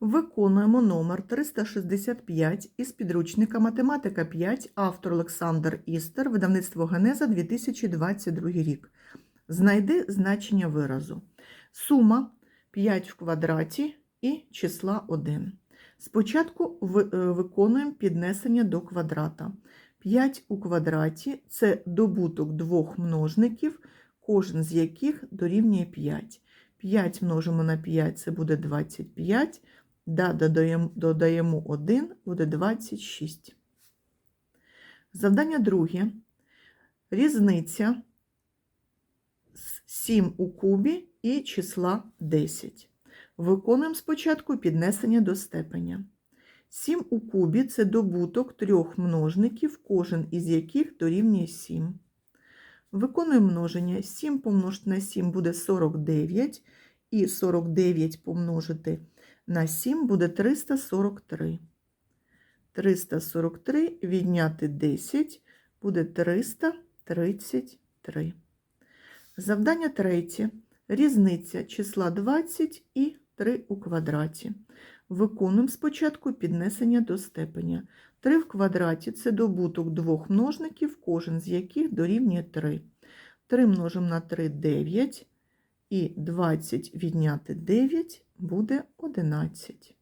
Виконуємо номер 365 із підручника Математика 5, автор Олександр Істер, видавництво Генеза 2022 рік. Знайди значення виразу. Сума 5 в квадраті і числа 1. Спочатку е, виконуємо піднесення до квадрата. 5 у квадраті це добуток двох множників, кожен з яких дорівнює 5. 5 множимо на 5 це буде 25. Да, додаємо, додаємо 1, буде 26. Завдання друге. Різниця з 7 у кубі і числа 10. Виконуємо спочатку піднесення до степеня. 7 у кубі це добуток трьох множників, кожен із яких дорівнює 7. Виконуємо множення. 7 помножити на 7 буде 49, і 49 помножити на 7 буде 343. 343 відняти 10 буде 333. Завдання третє. Різниця числа 20 і 3 у квадраті. Виконуємо спочатку піднесення до степеня. 3 в квадраті це добуток двох множників, кожен з яких дорівнює 3. 3 множимо на 3 – 9, і 20 відняти 9 буде 11.